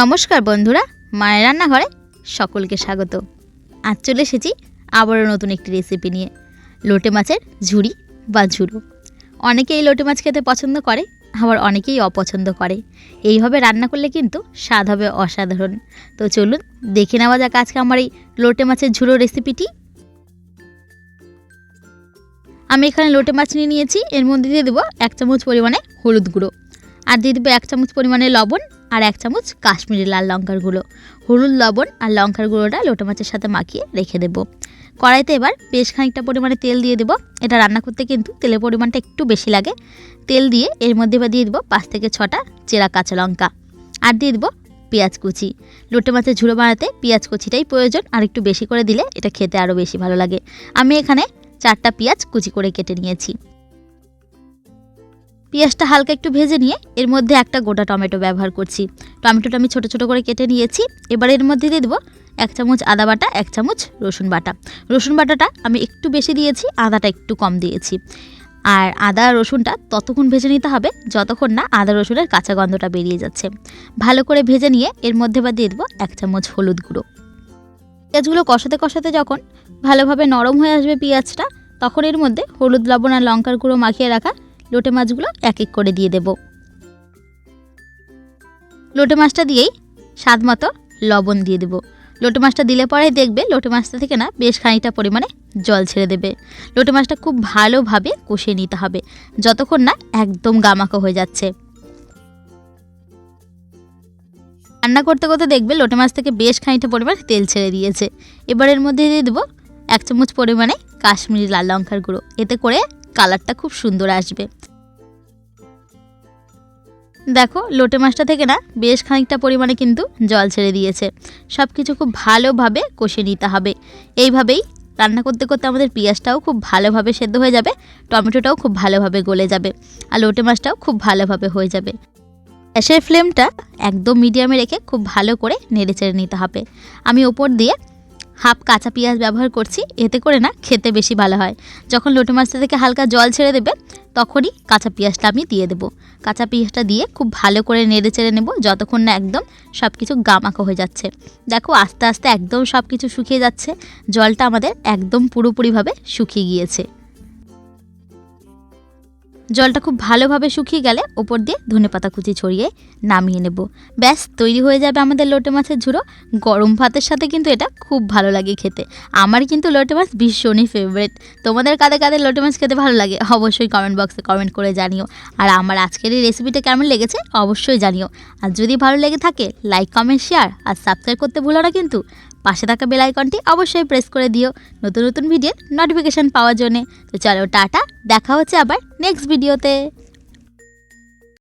নমস্কার বন্ধুরা, মায়ের রান্নাঘরে সকলকে স্বাগত। আজ চলে এসেছি আবারও নতুন একটি রেসিপি নিয়ে, লোটে মাছের ঝুড়ি বা ঝুড়ো। অনেকেই লোটে মাছ খেতে পছন্দ করে, আবার অনেকেই অপছন্দ করে। এইভাবে রান্না করলে কিন্তু স্বাদ হবে অসাধারণ। তো চলুন দেখে নেওয়া যাক আজকে আমার এই লোটে মাছের ঝুড়ো রেসিপিটি আমি এখানে লোটে মাছ নিয়ে নিয়েছি, এর মধ্যে দিয়ে দেবো এক চামচ পরিমাণে হলুদ গুঁড়ো। আর দিয়ে দেবো এক চামচ পরিমাণে লবণ আর এক চামচ কাশ্মীরি লাল লঙ্কার গুঁড়ো। হলুদ, লবণ আর লঙ্কার গুঁড়োটা লোটো মাছের সাথে মাখিয়ে রেখে দেবো। কড়াইতে এবার বেশ খানিকটা পরিমাণে তেল দিয়ে দেবো। এটা রান্না করতে কিন্তু তেলের পরিমাণটা একটু বেশি লাগে। তেল দিয়ে এর মধ্যে এবার দিয়ে দেবো পাঁচ থেকে ছটা চেরা কাঁচা লঙ্কা। আর দিয়ে দেবো পেঁয়াজ কুচি। লোটে মাছের ঝুড়ো বানাতে পেঁয়াজ কুচিটাই প্রয়োজন। আর একটু বেশি করে দিলে এটা খেতে আরও বেশি ভালো লাগে। আমি এখানে চারটা পেঁয়াজ কুচি করে কেটে নিয়েছি। পেঁয়াজটা হালকা একটু ভেজে নিয়ে এর মধ্যে একটা গোটা টমেটো ব্যবহার করছি। টমেটোটা আমি ছোটো ছোটো করে কেটে নিয়েছি। এবার এর মধ্যে দিয়ে দেবো এক চামচ আদা বাটা, এক চামচ রসুন বাটা। রসুন বাটাটা আমি একটু বেশি দিয়েছি, আদাটা একটু কম দিয়েছি। আর আদা রসুনটা ততক্ষণ ভেজে নিতে হবে, যতক্ষণ না আদা রসুনের কাঁচা গন্ধটা বেরিয়ে যাচ্ছে। ভালো করে ভেজে নিয়ে এর মধ্যে বা দিয়ে দেবো এক চামচ হলুদ গুঁড়ো। পেঁয়াজগুলো কষাতে কষাতে যখন ভালোভাবে নরম হয়ে আসবে পেঁয়াজটা, তখন এর মধ্যে হলুদ, লবণ আর লঙ্কার গুঁড়ো মাখিয়ে রাখা লোটে মাছগুলো এক এক করে দিয়ে দেব। লোটে মাছটা দিয়েই স্বাদ মতো লবণ দিয়ে দেব। লোটে মাছটা দিলে পরে দেখবে লোটে মাছটা থেকে না বেশ খানিকটা পরিমাণে জল ছেড়ে দেবে। লোটে মাছটা খুব ভালোভাবে কষিয়ে নিতে হবে। যতক্ষণ না একদম গামাকো হয়ে যাচ্ছে। রান্না করতে করতে দেখবে লোটে মাছ থেকে বেশ খানিকটা পরিমাণে তেল ছেড়ে দিয়েছে। এবার এর মধ্যে দিয়ে দেবো এক চামচ পরিমাণে কাশ্মীরি লাল লঙ্কার গুঁড়ো। এতে করে কালারটা খুব সুন্দর আসবে। দেখো, লোটে মাছটা থেকে না বেশ খানিকটা পরিমাণে কিন্তু জল ছেড়ে দিয়েছে। সব কিছু খুব ভালোভাবে কষে নিতে হবে। এইভাবেই রান্না করতে করতে আমাদের পেঁয়াজটাও খুব ভালোভাবে সেদ্ধ হয়ে যাবে, টমেটোটাও খুব ভালোভাবে গলে যাবে আর লোটে মাছটাও খুব ভালোভাবে হয়ে যাবে। গ্যাসের ফ্লেমটা একদম মিডিয়ামে রেখে খুব ভালো করে নেড়ে চেড়ে নিতে হবে। আমি ওপর দিয়ে হাফ কাঁচা পেঁয়াজ ব্যবহার করছি, এতে করে না খেতে বেশি ভালো হয়। যখন লোটে মাছটা থেকে হালকা জল ছেড়ে দেবে, তখনই কাঁচা পেঁয়াজটা আমি দিয়ে দেবো। কাঁচা পেঁয়াজটা দিয়ে খুব ভালো করে নেড়ে চেড়ে নেব, যতক্ষণ না একদম সব কিছু গামাকো হয়ে যাচ্ছে। দেখো, আস্তে আস্তে একদম সব কিছু শুকিয়ে যাচ্ছে। জলটা আমাদের একদম পুরোপুরিভাবে শুকিয়ে গিয়েছে। জলটা খুব ভালোভাবে শুকিয়ে গেলে ওপর দিয়ে ধনেপাতা কুচি ছড়িয়ে নামিয়ে নেব। ব্যাস, তৈরি হয়ে যাবে আমাদের লোটে মাছের ঝুড়ো। গরম ভাতের সাথে কিন্তু এটা খুব ভালো লাগে খেতে। আমার কিন্তু লোটে মাছ ভীষণই ফেভারিট তোমাদের কাদের কাদের লোটে মাছ খেতে ভালো লাগে অবশ্যই কমেন্ট বক্সে কমেন্ট করে জানিও। আর আমার আজকের এই রেসিপিটা কেমন লেগেছে অবশ্যই জানিও। আর যদি ভালো লেগে থাকে লাইক কমেন্ট শেয়ার আর সাবস্ক্রাইব করতে ভুলো না কিন্তু। পাশে থাকা বেল আইকনটি অবশ্যই প্রেস করে দিও। নতুন নতুন ভিডিওর নোটিফিকেশান পাওয়ার জন্যে। তো চলো, টাটা। দেখা হচ্ছে আবার নেক্সট ভিডিওতে